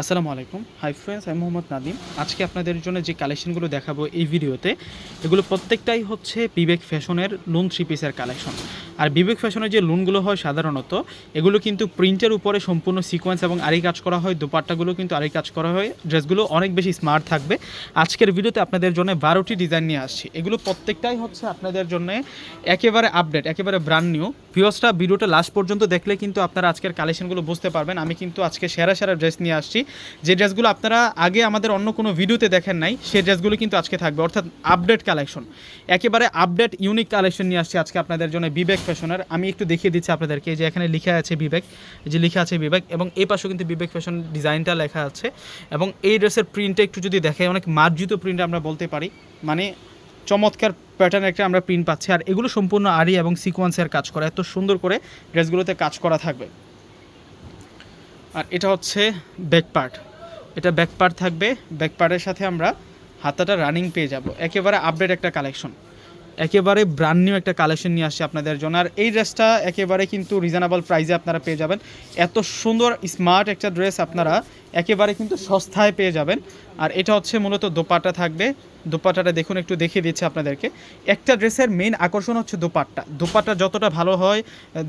আসসালামু আলাইকুম। Hi friends আমি মোহাম্মদ নাদিম আজকে আপনাদের জন্য যে কালেকশনগুলো দেখাবো এই ভিডিওতে, এগুলো প্রত্যেকটাই হচ্ছে বিবেক ফ্যাশনের লোন থ্রি পিসের কালেকশন আর বিবেক ফ্যাশনের যে লোনগুলো হয় সাধারণত, এগুলো কিন্তু প্রিন্টের উপরে সম্পূর্ণ সিকোয়েন্স এবং আরি কাজ করা হয়, দুপাট্টাগুলো কিন্তু আরি কাজ করা হয়, ড্রেসগুলো অনেক বেশি স্মার্ট থাকবে। আজকের ভিডিওতে আপনাদের জন্য বারোটি ডিজাইন নিয়ে আসছি। এগুলো প্রত্যেকটাই হচ্ছে আপনাদের জন্য একেবারে আপডেট একেবারে ব্র্যান্ড নিউ ভিউসটা ভিডিওটা লাস্ট পর্যন্ত দেখলে কিন্তু আপনারা আজকের কালেকশনগুলো বুঝতে পারবেন। আমি কিন্তু আজকে সেরা সেরা ড্রেস নিয়ে আসছি। যে ড্রেসগুলো আপনারা আগে আমাদের অন্য কোনো ভিডিওতে দেখেন নাই সেই ড্রেসগুলো কিন্তু আজকে থাকবে। অর্থাৎ আপডেট কালেকশন একেবারে আপডেট ইউনিক কালেকশন নিয়ে আসছি আজকে আপনাদের জন্য বিবেক ফ্যাশনের। আমি একটু দেখিয়ে দিচ্ছি আপনাদেরকে যে এখানে লেখা আছে বিবেক যে লেখা আছে বিবেক, এবং এই পাশেও কিন্তু বিবেক ফ্যাশন ডিজাইনটা লেখা আছে। এবং এই ড্রেসের প্রিন্টটা একটু যদি দেখে অনেক মার্জিত প্রিন্ট আমরা বলতে পারি। মানে চমৎকার প্যাটার্ন একটা আমরা প্রিন্ট পাচ্ছি। আর এগুলো সম্পূর্ণ আরি এবং সিকোয়েন্সের কাজ করা। এত সুন্দর করে ড্রেসগুলোতে কাজ করা থাকবে। আর এটা হচ্ছে ব্যাক পার্ট এটা ব্যাক পার্ট থাকবে। ব্যাক পার্টের সাথে আমরা হাতাটা রানিং পেয়ে যাব। একেবারে আপডেট একটা কালেকশন একেবারে ব্র্যান্ড নিউ একটা কালেকশন নিয়ে আসছে আপনাদের জন্য। আর এই ড্রেসটা একেবারে কিন্তু রিজনেবল প্রাইসে আপনারা পেয়ে যাবেন। এত সুন্দর স্মার্ট একটা ড্রেস আপনারা একেবারে কিন্তু সস্তায় পেয়ে যাবেন। আর এটা হচ্ছে মূলত দোপাট্টা থাকবে। দোপাট্টাটা দেখুন, একটু দেখিয়ে দিচ্ছে আপনাদেরকে। একটা ড্রেসের মেন আকর্ষণ হচ্ছে দোপাট্টা। দোপাট্টা যতটা ভালো হয়,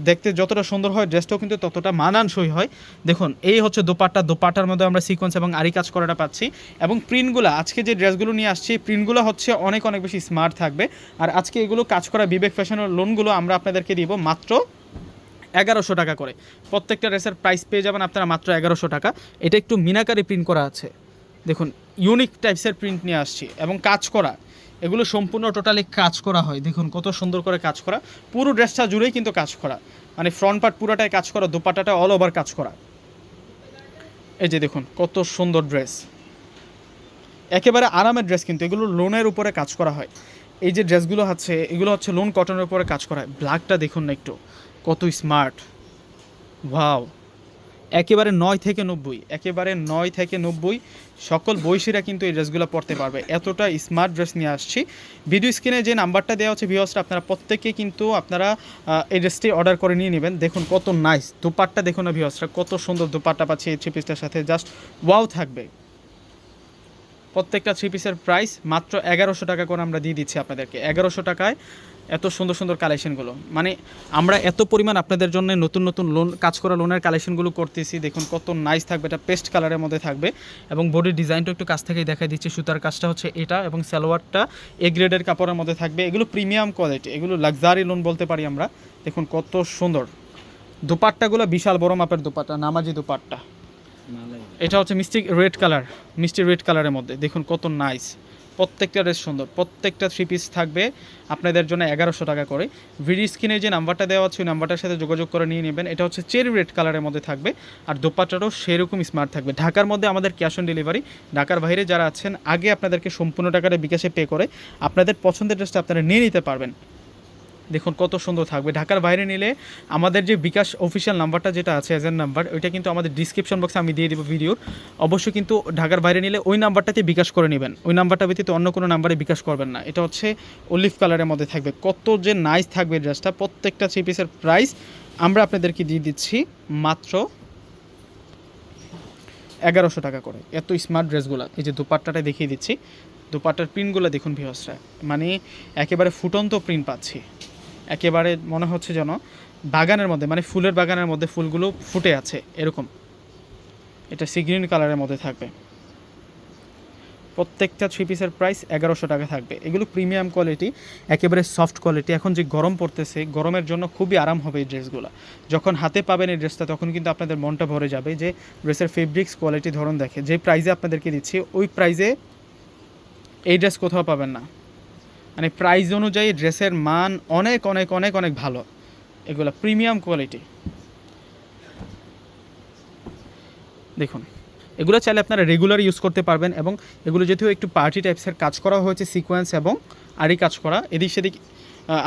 দেখতে যতটা সুন্দর হয় ড্রেসটাও কিন্তু ততটা মানানসই হয়। দেখুন, এই হচ্ছে দোপাট্টা। দোপাট্টার মধ্যে আমরা সিকোয়েন্স এবং আরি কাজ করাটা পাচ্ছি। এবং প্রিন্টগুলো আজকে যে ড্রেসগুলো নিয়ে আসছি প্রিন্টগুলো হচ্ছে অনেক অনেক বেশি স্মার্ট থাকবে। আর আজকে এগুলো কাজ করা বিবেক ফ্যাশনের লোনগুলো আমরা আপনাদেরকে দিব মাত্র এগারোশো টাকা করে। প্রত্যেকটা ড্রেসের প্রাইস পেয়ে যাবেন আপনারা মাত্র এগারোশো টাকা। এটা একটু মিনাকারি প্রিন্ট করা আছে। দেখুন ইউনিক টাইপসের প্রিন্ট নিয়ে আসছি এবং কাজ করা, এগুলো সম্পূর্ণ টোটালি কাজ করা হয়। দেখুন, কত সুন্দর করে কাজ করা। পুরো ড্রেসটা জুড়েই কিন্তু কাজ করা। মানে ফ্রন্ট পার্ট পুরোটাই কাজ করা, দোপাটাটা অল ওভার কাজ করা। এই যে দেখুন, কত সুন্দর ড্রেস একেবারে আরামের ড্রেস কিন্তু, এগুলো লোনের উপরে কাজ করা হয়। এই যে ড্রেসগুলো আছে এগুলো হচ্ছে লোন কটনের উপরে কাজ করা হয়। ব্ল্যাকটা দেখুন না একটু। কত স্মার্ট ওয়াও একেবারে নয় থেকে নব্বই, একেবারে নয় থেকে নব্বই। সকল বয়সীরা কিন্তু এই ড্রেসগুলো পরতে পারবে। এতটা স্মার্ট ড্রেস নিয়ে আসছি। ভিডিও স্ক্রিনে যে নাম্বারটা দেওয়া হচ্ছে ভিওসটা আপনারা প্রত্যেকে কিন্তু আপনারা এই ড্রেসটি অর্ডার করে নিয়ে নেবেন। দেখুন কত নাইস দুপাট্টা। দেখুন না ভিওসটা কত সুন্দর দুপাট্টা পাচ্ছি এই থ্রি পিসটার সাথে। জাস্ট ওয়াও থাকবে। প্রত্যেকটা থ্রি পিসের প্রাইস মাত্র এগারোশো টাকা করে আমরা দিয়ে দিচ্ছি আপনাদেরকে। এগারোশো টাকায় এত সুন্দর সুন্দর কালেকশনগুলো মানে আমরা এত পরিমাণ আপনাদের জন্য নতুন নতুন লোন কাজ করা লোনের কালেকশনগুলো করতেছি দেখুন কত নাইস থাকবে এটা পেস্ট কালারের মধ্যে থাকবে। এবং বডির ডিজাইনটা একটু কাছ থেকেই দেখাই দিচ্ছি সুতার কাজটা হচ্ছে এটা এবং সালোয়ারটা এ গ্রেডের কাপড়ের মধ্যে থাকবে। এগুলো প্রিমিয়াম কোয়ালিটি এগুলো লাক্সারি লোন বলতে পারি আমরা। দেখুন কত সুন্দর। দুপাট্টাগুলো বিশাল বড় মাপের দুপাট্টা নামাজি দুপাট্টা। এটা হচ্ছে মিষ্টি রেড কালার মিষ্টি রেড কালারের মধ্যে। দেখুন কত নাইস প্রত্যেকটা ড্রেস সুন্দর, প্রত্যেকটা থ্রি পিস থাকবে আপনাদের জন্য এগারোশো টাকা করে। ভিডি স্ক্রিনে যে নাম্বারটা দেওয়া আছে, ওই নাম্বারটার সাথে যোগাযোগ করে নিয়ে নেবেন। এটা হচ্ছে চেরি রেড কালারের মধ্যে থাকবে আর দোপাট্টাটাও সেরকম স্মার্ট থাকবে। ঢাকার মধ্যে আমাদের ক্যাশ অন ডেলিভারি ঢাকার বাইরে যারা আছেন, আগে আপনাদেরকে সম্পূর্ণ টাকাটা বিকাশে পে করে আপনাদের পছন্দের ড্রেসটা আপনারা নিয়ে নিতে পারবেন। দেখুন, কত সুন্দর থাকবে। ঢাকার বাইরে নিলে আমাদের যে বিকাশ অফিসিয়াল নাম্বারটা যেটা আছে এজেন্ট নাম্বার ওইটা কিন্তু আমাদের ডিসক্রিপশন বক্সে আমি দিয়ে দেবো ভিডিওর অবশ্যই কিন্তু ঢাকার বাইরে নিলে ওই নাম্বারটাতে বিকাশ করে নেবেন। ওই নাম্বারটা ব্যতীত অন্য কোনো নাম্বারে বিকাশ করবেন না। এটা হচ্ছে অলিভ কালারের মধ্যে থাকবে। কত যে নাইস থাকবে ড্রেসটা প্রত্যেকটা থ্রি পিসের প্রাইস আমরা আপনাদেরকে দিয়ে দিচ্ছি মাত্র এগারোশো টাকা করে। এত স্মার্ট ড্রেসগুলো এই যে দুপাট্টাটা দেখিয়ে দিচ্ছি। দুপাট্টার প্রিন্টগুলো দেখুন ভিওসরা মানে একেবারে ফুটন্ত প্রিন্ট পাচ্ছি। একেবারে মনে হচ্ছে যেন বাগানের মধ্যে মানে ফুলের বাগানের মধ্যে ফুলগুলো ফুটে আছে, এরকম। এটা সি গ্রিন কালারের মধ্যে থাকবে। প্রত্যেকটা থ্রি পিসের প্রাইস এগারোশো টাকা থাকবে। এগুলো প্রিমিয়াম কোয়ালিটি একেবারে সফট কোয়ালিটি এখন যে গরম পড়তেছে, গরমের জন্য খুবই আরাম হবে এই ড্রেসগুলো। যখন হাতে পাবেন এই ড্রেসটা, তখন কিন্তু আপনাদের মনটা ভরে যাবে যে ড্রেসের ফেব্রিক্স কোয়ালিটি ধরন দেখে। যে প্রাইজে আপনাদেরকে দিচ্ছি, ওই প্রাইজে এই ড্রেস কোথাও পাবেন না। মানে প্রাইস অনুযায়ী ড্রেসের মান অনেক অনেক অনেক অনেক ভালো। এগুলো প্রিমিয়াম কোয়ালিটি দেখুন, এগুলো চাইলে আপনারা রেগুলার ইউজ করতে পারবেন এবং এগুলো যেহেতু একটু পার্টি টাইপসের কাজ করা হয়েছে সিকোয়েন্স এবং আরই কাজ করা, এদিক সেদিক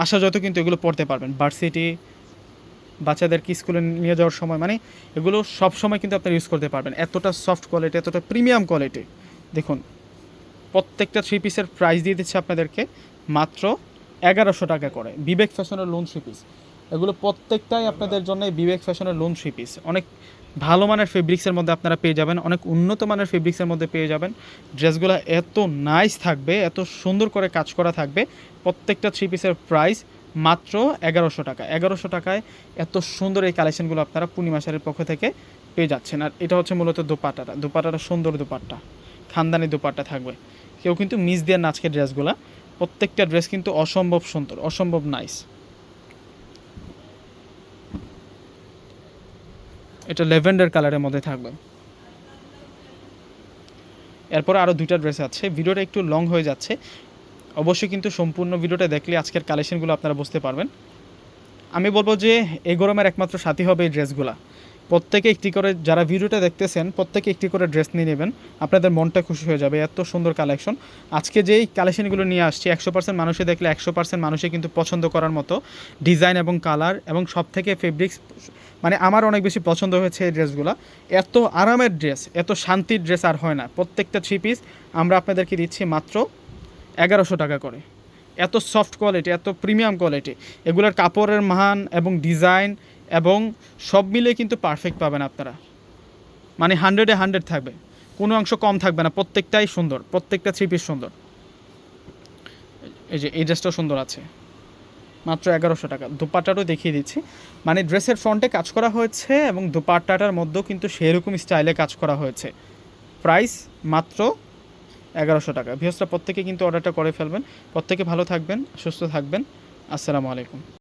আসা যত কিন্তু এগুলো পড়তে পারবেন। ভার্সিটি বাচ্চাদেরকে স্কুলে নিয়ে যাওয়ার সময় মানে এগুলো সব সময় কিন্তু আপনারা ইউজ করতে পারবেন। এতটা সফট কোয়ালিটি এতটা প্রিমিয়াম কোয়ালিটি দেখুন, প্রত্যেকটা থ্রি পিসের প্রাইস দিয়ে দিচ্ছে আপনাদেরকে। মাত্র এগারোশো টাকা করে। বিবেক ফ্যাশনের লোন থ্রি পিস এগুলো প্রত্যেকটাই আপনাদের জন্য বিবেক ফ্যাশনের লোন থ্রি পিস অনেক ভালো মানের ফেব্রিক্সের মধ্যে আপনারা পেয়ে যাবেন, অনেক উন্নত মানের ফেব্রিক্সের মধ্যে পেয়ে যাবেন। ড্রেসগুলো এত নাইস থাকবে, এত সুন্দর করে কাজ করা থাকবে, প্রত্যেকটা থ্রি পিসের প্রাইস মাত্র এগারোশো টাকা। এগারোশো টাকায় এত সুন্দর এই কালেকশনগুলো আপনারা পূর্ণিমা শাড়ির পক্ষ থেকে পেয়ে যাচ্ছেন। আর এটা হচ্ছে মূলত দোপাট্টাটা। দোপাট্টাটা সুন্দর দোপাট্টা। খানদানি দোপাট্টা থাকবে। কেউ কিন্তু মিস দিয়ে না আজকের ড্রেসগুলো প্রত্যেকটা ড্রেস কিন্তু অসম্ভব সুন্দর, অসম্ভব নাইস এটা লেভেন্ডার কালারের মধ্যে থাকবে। এরপর আরও দুইটা ড্রেস আছে। ভিডিওটা একটু লং হয়ে যাচ্ছে। অবশ্যই কিন্তু সম্পূর্ণ ভিডিওটা দেখলে আজকের কালেকশনগুলো আপনারা বুঝতে পারবেন। আমি বলব যে এই গরমের একমাত্র সাথী হবে এই ড্রেসগুলো। প্রত্যেকে একটি করে যারা ভিডিওটা দেখতেছেন, প্রত্যেকে একটি করে ড্রেস নিয়ে নেবেন। আপনাদের মনটা খুশি হয়ে যাবে, এত সুন্দর কালেকশন আজকে যেই কালেকশনগুলো নিয়ে আসছি, একশো পার্সেন্ট মানুষে দেখলে একশো পার্সেন্ট মানুষে কিন্তু পছন্দ করার মতো ডিজাইন এবং কালার এবং সব থেকে ফেব্রিক্স মানে আমার অনেক বেশি পছন্দ হয়েছে এই ড্রেসগুলো এত আরামের ড্রেস এত শান্তির ড্রেস আর হয় না। প্রত্যেকটা থ্রি পিস আমরা আপনাদেরকে দিচ্ছি মাত্র এগারোশো টাকা করে। এত সফট কোয়ালিটি এত প্রিমিয়াম কোয়ালিটি এগুলোর কাপড়ের মান এবং ডিজাইন এবং সব মিলে কিন্তু পারফেক্ট পাবেন আপনারা। মানে হান্ড্রেডে হান্ড্রেড থাকবে। কোনো অংশ কম থাকবে না, প্রত্যেকটাই সুন্দর, প্রত্যেকটা থ্রি পিস সুন্দর। এই যে, এই ড্রেসটাও সুন্দর আছে। মাত্র এগারোশো টাকা। দুপাট্টাটাও দেখিয়ে দিচ্ছি। মানে ড্রেসের ফ্রন্টে কাজ করা হয়েছে এবং দুপাট্টাটার মধ্যেও কিন্তু সেরকম স্টাইলে কাজ করা হয়েছে। প্রাইস মাত্র এগারোশো টাকা। ভিউসটা প্রত্যেকে কিন্তু অর্ডারটা করে ফেলবেন। প্রত্যেকে ভালো থাকবেন, সুস্থ থাকবেন। আসসালামু আলাইকুম।